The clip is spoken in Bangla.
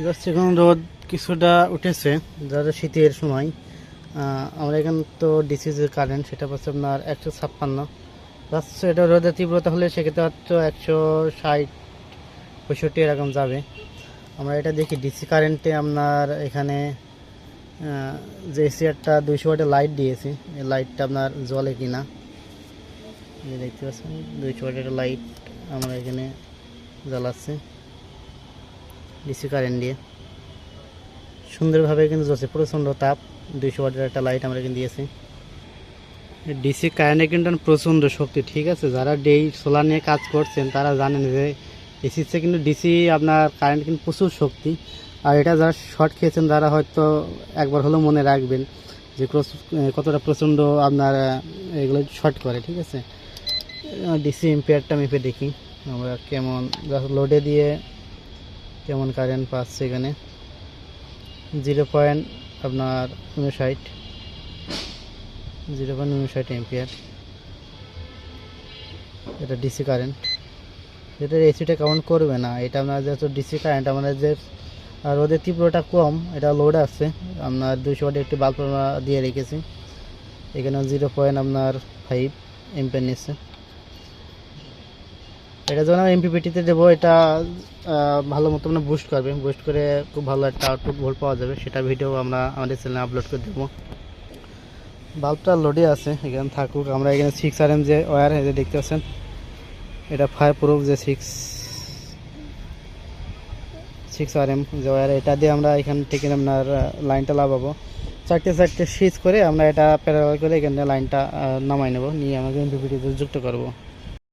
যাচ্ছে এখন রোদ কিছুটা উঠেছে, যারা শীতের সময়। আমরা এখানে তো ডিসি যে কারেন্ট সেটা পাচ্ছে আপনার একশো ছাপ্পান্ন। যাচ্ছে এটা রোদের তীব্রতা হলে সেক্ষেত্রে হয়তো একশো ষাট, পঁয়ষট্টি এরকম যাবে। আমরা এটা দেখি ডিসি কারেন্টে আপনার এখানে যে এসি একটা দুইশো ওয়াটের লাইট দিয়েছি, এই লাইটটা আপনার জলে কিনা। দেখতে পাচ্ছেন, দুইশো ওয়াটের লাইট আমরা এখানে জ্বালাচ্ছি। ডিসি কারেন্ট দিয়ে। সুন্দরভাবে কিন্তু জ্বলছে, প্রচণ্ড তাপ, দুইশো ওয়াটের একটা লাইট আমরা কিন্তু দিয়েছি। ডিসি কারেন্টে কিন্তু প্রচণ্ড শক্তি, ঠিক আছে? যারা ডেই সোলার নিয়ে কাজ করছেন, তারা জানেন যে এসিতে কিন্তু ডিসি আপনার কারেন্ট কিন্তু প্রচুর শক্তি। আর এটা যারা শর্ট খেয়েছেন, তারা হয়তো একবার হলেও মনে রাখবেন যে কতটা প্রচণ্ড আপনার এগুলো শর্ট করে, ঠিক আছে? ডিসি এম্পিয়ারটা মেপে দেখি, আমরা কেমন লোডে দিয়ে কেমন কারেন্ট পাচ্ছে এখানে জিরো পয়েন্ট আপনার উনষাট জিরো পয়েন্ট উনষাট এম্পিয়ার এটা ডিসি কারেন্ট এটা এসিটা কাউন্ট করবে না। এটা আপনার যেহেতু ডিসি কারেন্ট আমাদের যে রোদের তীব্রটা কম, এটা লোড আছে। আপনার দুশো ওয়াট একটি বাল্ব দিয়ে রেখেছি। এখানে জিরো পয়েন্ট আপনার ফাইভ এম্পিয়ার নিচ্ছে। এটা যখন আমরা এমপিপিটিতে দেবো, এটা ভালো মতো মানে বুস্ট করবে। বুস্ট করে খুব ভালো একটা আউটপুট ভোল্ট পাওয়া যাবে। সেটা ভিডিও আমরা আমাদের চ্যানেলে আপলোড করে দেবো। বাল্বটা লোডে আছে, এখানে থাকুক। আমরা এখানে সিক্স আর এম যে ওয়ার যে দেখতে পাচ্ছেন? এটা ফায়ার প্রুফ যে সিক্স সিক্স আর এম যে ওয়্যার এটা দিয়ে আমরা এখান থেকে আপনার লাইনটা লাভাবো চারটে চারটে সুইচ করে আমরা এটা প্যারাল করে এখানে লাইনটা নামাই নেব। নিয়ে আমাকে এমপিপিটিতে যুক্ত করব।